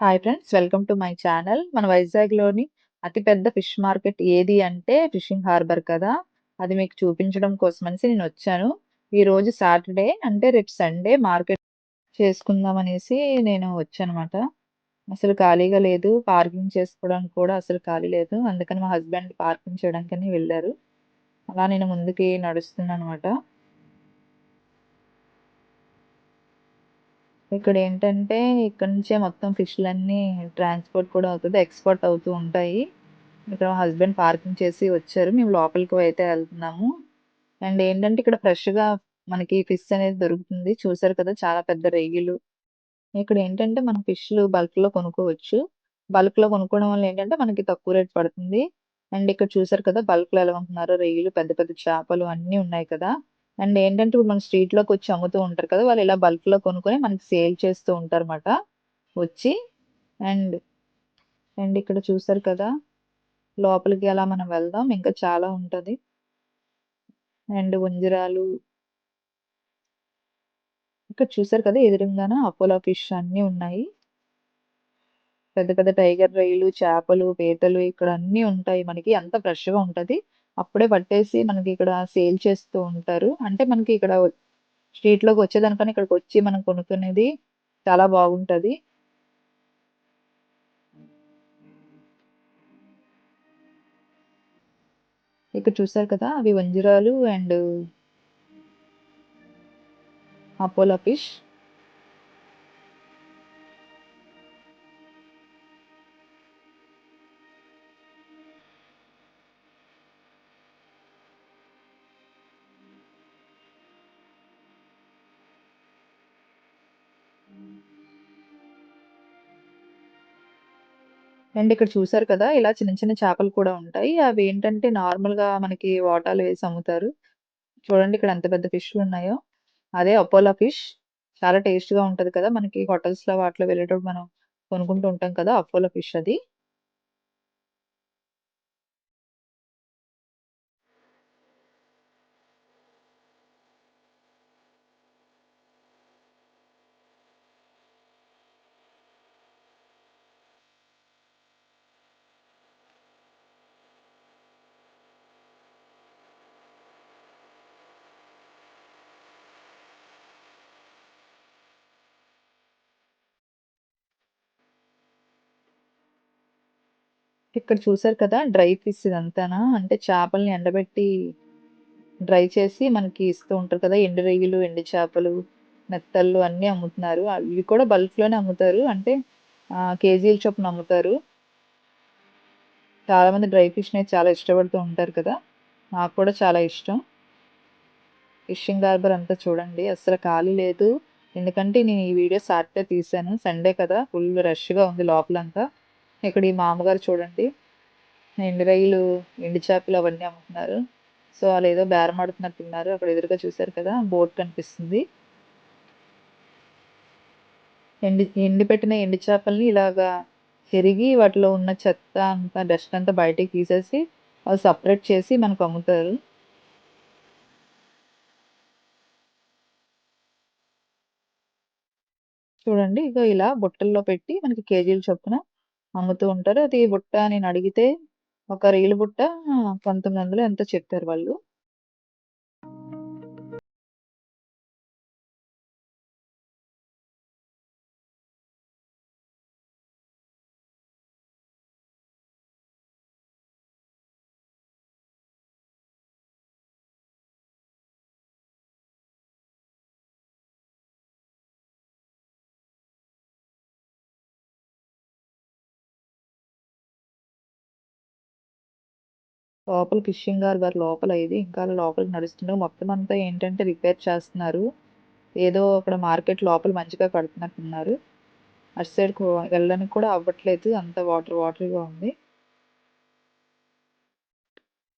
Hi friends welcome to my channel మన వైజాగ్‌లోని అతిపెద్ద ఫిష్ మార్కెట్ ఏది అంటే ఫిషింగ్ హార్బర్ కదా! అది మీకు చూపించడం కోసమనేసి నేనొచ్చాను. ఈరోజు సాటర్‌డే అంటే రేపు సండే మార్కెట్ చేసుకుందాం అనేసి నేను వచ్చానమాట. అసలు ఖాళీగా లేదు. పార్కింగ్ చేసుకోవడానికి కూడా అసలు ఖాళీ లేదు. అందుకని మా హస్బెండ్ పార్కింగ్ చేయడానికని వెళ్ళారు అలా నేను ముందుకి నడుస్తున్నాను అనమాట ఇక్కడ ఏంటంటే ఇక్కడ నుంచే మొత్తం ఫిష్‌లన్నీ ట్రాన్స్‌పోర్ట్ కూడా అవుతది. ఎక్స్‌పోర్ట్ అవుతూ ఉంటాయి. ఇక్కడ హస్బెండ్ పార్కింగ్ చేసి వచ్చారు. మేము లోపలికి అయితే వెళ్తున్నాము అండ్ ఏంటంటే ఇక్కడ ఫ్రెష్‌గా మనకి ఫిష్ అనేది దొరుకుతుంది. చూసారు కదా! చాలా పెద్ద రొయ్యలు. ఇక్కడ ఏంటంటే మనం ఫిష్‌లు బల్క్‌లో కొనుక్కోవచ్చు. బల్క్‌లో కొనుక్కోవడం వల్ల ఏంటంటే మనకి తక్కువ రేట్ పడుతుంది. అండ్ ఇక్కడ చూసారు కదా! బల్క్‌లో ఎలా ఉంటున్నారో రొయ్యలు, పెద్ద పెద్ద చేపలు అన్నీ ఉన్నాయి కదా! అండ్ ఏంటంటే ఇప్పుడు మన స్ట్రీట్‌లోకొచ్చి అమ్ముతూ ఉంటారు కదా! వాళ్ళు ఇలా బల్క్‌లో కొనుక్కొని మనకి సేల్ చేస్తూ ఉంటారు అన్నమాట వచ్చి అండ్ అండ్ ఇక్కడ చూసారు కదా! లోపలికి అలా మనం వెళ్దాం. ఇంకా చాలా ఉంటుంది అండ్ ఉంజరాలు ఇక్కడ చూసారు కదా! ఎదురుగాన అపోలో ఫిష్ అన్నీ ఉన్నాయి. పెద్ద పెద్ద టైగర్ రొయ్యలు, చేపలు, పీతలు ఇక్కడ అన్నీ ఉంటాయి మనకి. అంత ఫ్రెష్‌గా ఉంటుంది అప్పుడే పట్టేసి మనకి ఇక్కడ సేల్ చేస్తూ ఉంటారు. అంటే మనకి ఇక్కడ స్ట్రీట్‌లోకి వచ్చేదానికన్నా ఇక్కడికొచ్చి మనం కొనుక్కునేది చాలా బాగుంటుంది ఇక్కడ చూసారు కదా! అవి వంజరాలు అండ్ అపోలో ఫిష్. అండ్ ఇక్కడ చూసారు కదా! ఇలా చిన్న చిన్న చేపలు కూడా ఉంటాయి. అవి ఏంటంటే నార్మల్‌గా మనకి వాటాలు వేసి అమ్ముతారు. చూడండి ఇక్కడ ఎంత పెద్ద ఫిష్‌లున్నాయో. అదే అపోలో ఫిష్. చాలా టేస్ట్‌గా ఉంటది కదా! మనకి హోటల్స్‌లో వాటిలో వెళ్ళేటప్పుడు మనం కొనుక్కుంటూ ఉంటాం కదా! అపోలో ఫిష్ అది. ఇక్కడ చూసారు కదా! డ్రై ఫిష్ ఇదంతానా. అంటే చేపల్ని ఎండబెట్టి డ్రై చేసి మనకి ఇస్తూ ఉంటారు కదా! ఎండు రొయ్యలు, ఎండు చేపలు, మెత్తళ్ళు అన్నీ అమ్ముతున్నారు. ఇవి కూడా బల్క్‌లోనే అమ్ముతారు. అంటే కేజీల చొప్పున అమ్ముతారు. చాలామంది డ్రై ఫిష్‌ని చాలా ఇష్టపడుతూ ఉంటారు కదా! నాకు కూడా చాలా ఇష్టం. ఫిషింగ్ హార్బర్ అంతా చూడండి. అసలు ఖాళీ లేదు. ఎందుకంటే నేను ఈ వీడియో సాటర్‌డే తీశాను. సండే కదా! ఫుల్ రష్‌గా ఉంది లోపలంతా. ఇక్కడ ఈ మామగారు చూడండి. ఎండు రైలు ఎండు చేపలు అవన్నీ అమ్ముతున్నారు. సో, వాళ్ళు ఏదో ఆళ్ళేదో బేరమాడుతున్నట్టున్నారు. అక్కడ ఎదురుగా చూసారు కదా! బోట్ కనిపిస్తుంది. ఎండి ఎండిపెట్టిన ఎండు చేపల్ని ఇలాగా చెరిగి వాటిలో ఉన్న చెత్త అంతా డస్ట్ అంతా బయటికి తీసేసి వాళ్ళు సెపరేట్ చేసి మనకు అమ్ముతారు. చూడండి ఇగో ఇలా బుట్టల్లో పెట్టి మనకి కేజీలు చొప్పున అమ్ముతూ ఉంటారు. అది బుట్ట నేను అడిగితే ఒక రీలు బుట్ట 1900 ఎంతో చెప్పారు వాళ్ళు. లోపల ఫిషింగ్ హార్బర్ లోపల ఇది. ఇంకా లోపలికి నడుస్తుండగా మొత్తం అంతా ఏంటంటే రిపేర్ చేస్తున్నారు. ఏదో అక్కడ మార్కెట్ లోపల మంచిగా కడుతున్నట్టున్నారు. అటు సైడ్ వెళ్ళడానికి కూడా అవ్వట్లేదు. అంత వాటర్ వాటర్‌గా ఉంది.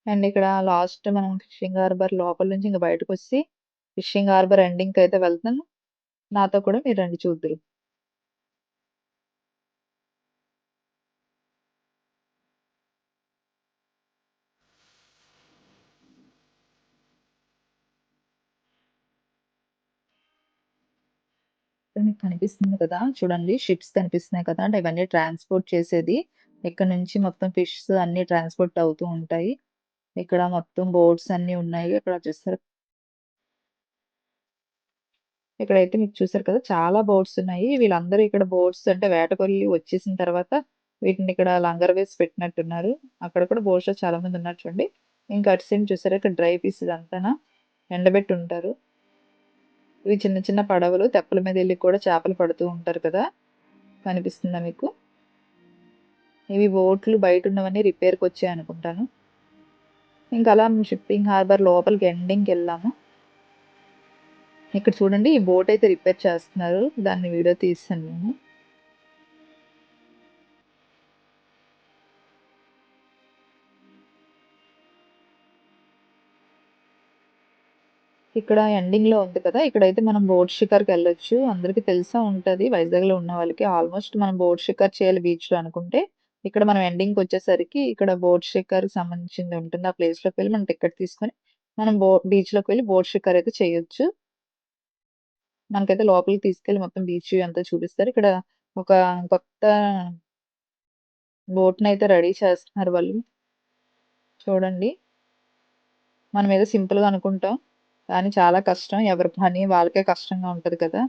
అండ్ ఇక్కడ లాస్ట్ మనం ఫిషింగ్ హార్బర్ లోపల నుంచి ఇంక బయటకొచ్చి ఫిషింగ్ హార్బర్ ఎండింగ్‌కయితే వెళ్తాను నాతో కూడా మీరు రండి చూద్దురు. ఇక్కడ మీకు కనిపిస్తుంది కదా! చూడండి షిప్స్ కనిపిస్తున్నాయి కదా! అంటే ఇవన్నీ ట్రాన్స్‌పోర్ట్ చేసేది. ఇక్కడ నుంచి మొత్తం ఫిష్ అన్ని ట్రాన్స్‌పోర్ట్ అవుతూ ఉంటాయి. ఇక్కడ మొత్తం బోట్స్ అన్ని ఉన్నాయి. ఇక్కడ చూస్తారు ఇక్కడైతే మీకు చూసారు కదా! చాలా బోట్స్ ఉన్నాయి. వీళ్ళందరూ ఇక్కడ బోట్స్ అంటే వేటకొల్లి వచ్చేసిన తర్వాత వీటిని ఇక్కడ లంగర్ వేసి పెట్టినట్టున్నారు. అక్కడ కూడా బోట్స్ చాలా మంది ఉన్నారు చూడండి. ఇంకా అటు సైడ్ చూసారా ఇక్కడ డ్రై పీస్ అంతా ఎండబెట్టి ఉంటారు. ఇవి చిన్న చిన్న పడవలు తెప్పల మీద వెళ్ళి కూడా చేపలు పడుతూ ఉంటారు కదా! కనిపిస్తుందా మీకు? ఇవి బోట్లు బయట ఉన్నవన్నీ రిపేర్కి వచ్చాయి అనుకుంటాను ఇంకా అలా షిప్పింగ్ హార్బర్ లోపలికి ఎండింగ్కి వెళ్ళాము ఇక్కడ చూడండి ఈ బోట్ అయితే రిపేర్ చేస్తున్నారు. దాన్ని వీడియో తీస్తాను నేను. ఇక్కడ ఎండింగ్‌లో ఉంది కదా! ఇక్కడైతే మనం బోట్ షికార్‌కెళ్ళొచ్చు. అందరికి తెలిసా ఉంటది. వైజాగ్‌లో ఉన్న వాళ్ళకి ఆల్మోస్ట్ మనం బోట్ షికార్ చేయాలి బీచ్‌లో అనుకుంటే, ఇక్కడ మనం ఎండింగ్‌కొచ్చేసరికి ఇక్కడ బోట్ షికార్‌కి సంబంధించింది ఉంటుంది. ఆ ప్లేస్‌లోకి వెళ్ళి మనం టికెట్ తీసుకొని మనం బో బీచ్‌లోకి వెళ్ళి బోట్ షికార్ అయితే చేయొచ్చు. మనకైతే లోపలికి తీసుకెళ్ళి మొత్తం బీచ్ అంతా చూపిస్తారు. ఇక్కడ ఒక కొత్త బోట్‌నైతే రెడీ చేస్తున్నారు వాళ్ళు. చూడండి. మనం ఏదో సింపుల్‌గా అనుకుంటాం. కానీ చాలా కష్టం. ఎవరి పని వాళ్ళకే కష్టంగా ఉంటది కదా!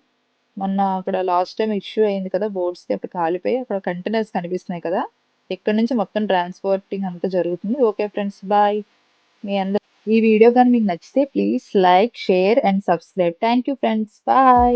మొన్న అక్కడ లాస్ట్ టైం ఇష్యూ అయింది కదా! బోర్డ్స్కి అప్పుడు కాలిపోయి అక్కడ కంటైనర్స్ కనిపిస్తున్నాయి కదా! ఇక్కడ నుంచి మొత్తం ట్రాన్స్‌పోర్టింగ్ అంతా జరుగుతుంది. Okay friends bye. మీ అందరి ఈ వీడియో కానీ మీకు నచ్చితే please like, share and subscribe. Thank you friends. Bye.